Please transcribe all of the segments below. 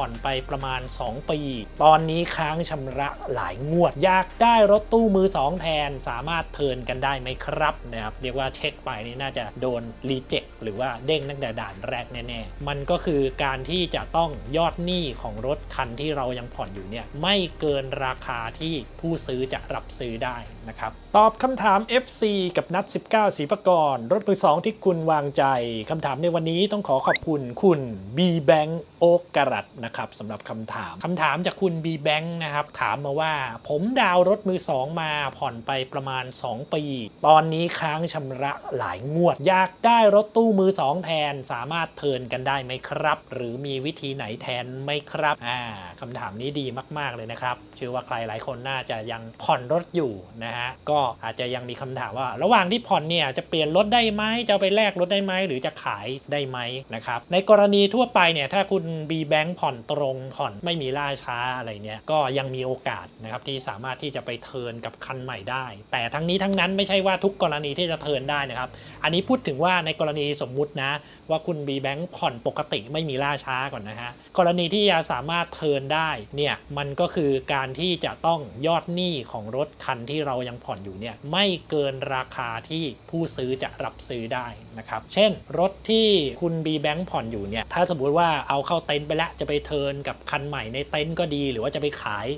ผ่อนไปประมาณ 2 ปี ตอนนี้ค้างชำระหลายงวด อยากได้รถตู้มือ 2 แทนสามารถเทิร์นกันได้ไหมครับนะครับเรียกว่าเช็คไปนี่น่าจะโดนรีเจ็คหรือว่าเด้งตั้งแต่ด่านแรกแน่ๆ มันก็คือการที่จะต้องยอดหนี้ของรถคันที่เรายังผ่อนอยู่เนี่ยไม่เกินราคาที่ผู้ซื้อจะรับซื้อได้นะครับตอบคำถาม FC กับนัด 19สีประกรรถมือสองที่คุณวางใจคำถามในวันนี้ต้องขอขอบคุณคุณ B Bank โอกกรัตนะครับสำหรับคำถามคำถามจากคุณ B Bank นะครับถามมาว่า ผมดาวรถมือสองมาผ่อนไปประมาณ 2 ปี ตอนนี้ค้างชำระหลายงวด อยากได้รถตู้มือสองแทนสามารถเทิร์นกันได้ไหมครับ หรือมีวิธีไหนแทนไหมครับอ่าคำถามนี้ดีมาก ๆ เลยนะครับเชื่อว่าใครหลายคนน่าจะยังผ่อนรถอยู่นะฮะก็อาจจะยังมีคำถามว่า ระหว่างที่ผ่อนเนี่ยจะเปลี่ยนรถได้ไหมจะไปแลกรถได้ไหมหรือจะขายได้ไหมนะครับในกรณีทั่วไปเนี่ยถ้าคุณ B Bank ผ่อนตรงผ่อนไม่มีล่าช้าอะไรเนี่ยก็ยังมีโอกาสนะครับที่สามารถที่จะไปเทินกับคันใหม่ได้ แต่ทั้งนี้ทั้งนั้นไม่ใช่ว่าทุกกรณีที่จะเทินได้นะครับ อันนี้พูดถึงว่าในกรณีสมมุตินะ ว่าคุณ B Bank ผ่อนปกติไม่มีล่าช้าก่อนนะฮะกรณีที่จะสามารถเทินได้เนี่ยมันก็คือการที่จะต้องยอดหนี้ของรถคันที่เรายังผ่อนอยู่เนี่ยไม่เกินราคาที่ผู้ซื้อจะรับซื้อได้นะครับ เช่น รถที่คุณ B Bank ผ่อนอยู่เนี่ยถ้าสมมุติว่าเอาเข้าเต็นท์ไปแล้วจะไปเทิร์นกับคันใหม่ในเต็นท์ก็ดี หรือว่าจะไปขาย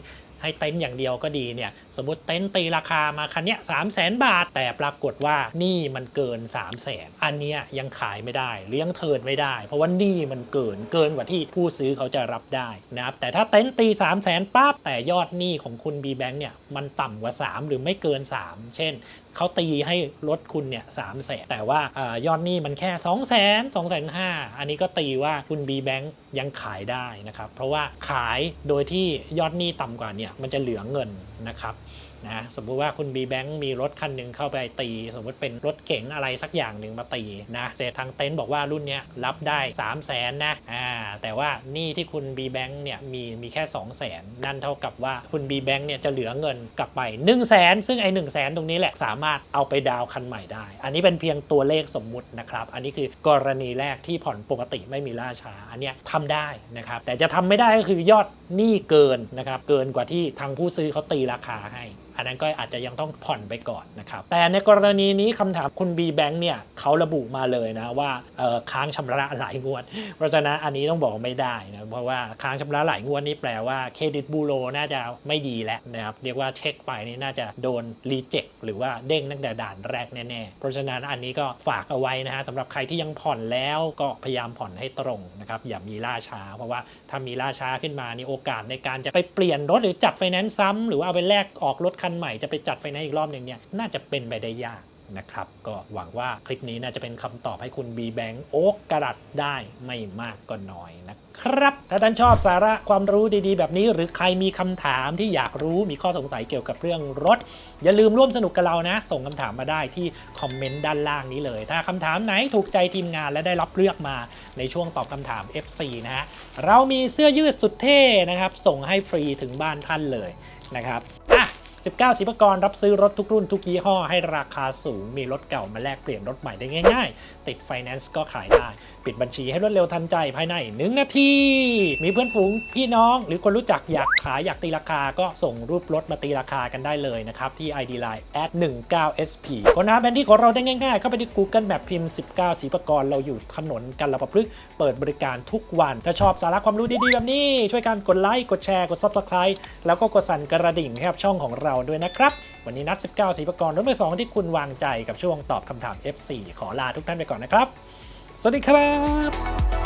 ให้เต็นท์อย่างเดียวก็ดีเนี่ยสมมติเต็นท์ตีราคามาคันเนี้ยสามแสนบาท แต่ปรากฏว่านี่มันเกิน3 0 0แสนอันเนี้ยยังขายไม่ได้ เลี้ยงเทิร์นไม่ได้ เพราะว่านี่มันเกินเกินกว่าที่ผู้ซื้อเขาจะรับได้นะครับแต่ถ้าเต็นท์ตี3 0 0แสนปั๊บแต่ยอดหนี้ของคุณ B Bank เนี่ยมันต่ำกว่า 3 หรือไม่เกิน 3 เช่น เขาตีให้รถคุณเนี่ยสามแสนแต่ว่าอยอดหนี้มันแค่ 2 0 0 0 0 0 2 5 0 0 0อันนี้ก็ตีว่าคุณ B Bank ยังขายได้นะครับ เพราะว่าขายโดยที่ยอดหนี้ต่ำกว่าเนี่ยมันจะเหลือเงินนะครับนะสมมุติว่าคุณ B Bank มีรถคันหนึ่งเข้าไปตี สมมติเป็นรถเก๋งอะไรสักอย่างหนึ่งมาตีนะเสร็จทางเต็นท์บอกว่ารุ่นนี้รับได้ 3 0 0แสนนะอ่าแต่ว่านี้ที่คุณ B Bank เนี่ยมีมีแค่ 2 0 0แสนนั่นเท่ากับว่าคุณ B Bank เนี่ยจะเหลือเงินกลับไป 1 0 0 0 0แสนซึ่งไอ้1 0 0 0 0แสนตรงนี้แหละสามารถเอาไปดาวคันใหม่ได้ อันนี้เป็นเพียงตัวเลขสมมุตินะครับอันนี้คือกรณีแรกที่ผ่อนปกติไม่มีล่าช้าอันเนี้ยทำได้นะครับแต่จะทำไม่ได้ก็คือยอดหนี้เกินนะครับเกินกว่าที่ทางผู้ซื้อเขาตีราคาให้อันนั้นก็อาจจะยังต้องผ่อนไปก่อนนะครับ แต่ในกรณีนี้คำถามคุณ B Bank เนี่ยเขาระบุมาเลยนะว่าค้างชำระหลายงวด เพราะฉะนั้นอันนี้ต้องบอกไม่ได้นะเพราะว่าค้างชำระหลายงวดนี่แปลว่าเครดิตบูโรน่าจะไม่ดีแล้วนะครับเรียกว่าเช็คไปนี่น่าจะโดนรีเจ็คหรือว่าเด้งตั้งแต่ด่านแรกแน่ๆเพราะฉะนั้นอันนี้ก็ฝากเอาไว้นะฮะสำหรับใครที่ยังผ่อนแล้วก็พยายามผ่อนให้ตรงนะครับอย่ามีล่าช้า เพราะว่าถ้ามีล่าช้าขึ้นมานี่โอกาสในการจะไปเปลี่ยนรถหรือจัดไฟแนนซ์ซ้ำหรือว่าเอาไปแลกออกรถคันใหม่จะไปจัดไฟแนนซ์อีกรอบหนึ่งเนี่ยน่าจะเป็นไปได้ยากนะครับก็หวังว่าคลิปนี้น่าจะเป็นคำตอบให้คุณ B Bank โอ๊กกระดัดได้ไม่มากก็น้อยนะครับ ถ้าท่านชอบสาระความรู้ดีๆ แบบนี้ หรือใครมีคำถามที่อยากรู้มีข้อสงสัยเกี่ยวกับเรื่องรถ อย่าลืมร่วมสนุกกับเรานะ ส่งคำถามมาได้ที่คอมเมนต์ด้านล่างนี้เลย ถ้าคำถามไหนถูกใจทีมงานและได้รับเลือกมาในช่วงตอบคำถาม FC นะฮะเรามีเสื้อยืดสุดเท่นะครับส่งให้ฟรีถึงบ้านท่านเลยนะครับอะ 19สิบกรรับซื้อรถทุกรุ่นทุกยี่ห้อให้ราคาสูง มีรถเก่ามาแลกเปลี่ยนรถใหม่ได้ง่ายๆ ติดไฟแนนซ์ก็ขายได้ ปิดบัญชีให้รวดเร็วทันใจภายใน 1 นาที มีเพื่อนฝูงพี่น้อง หรือคนรู้จักอยากขายอยากตีราคาก็ส่งรูปรถมาตีราคากันได้เลยนะครับ ที่ ID Line at 19 SP ค้นหาแผนที่ของเราได้ง่ายๆ เข้าไปที่ Google Map พิมพ์ 19สีปกรเราอยู่ถนนกันละประพฤกษ์เปิดบริการทุกวันถ้าชอบสาระความรู้ดีๆแบบนี้ช่วยกันกดไลค์กดแชร์กด Subscribe แล้วก็กดสั่นกระดิ่งให้กับช่องของเราด้วยนะครับ วันนี้นัด 19สีปกรรถมือสองที่คุณวางใจกับช่วงตอบคำถาม F4 ขอลาทุกท่านไปก่อนนะครับ สวัสดีครับ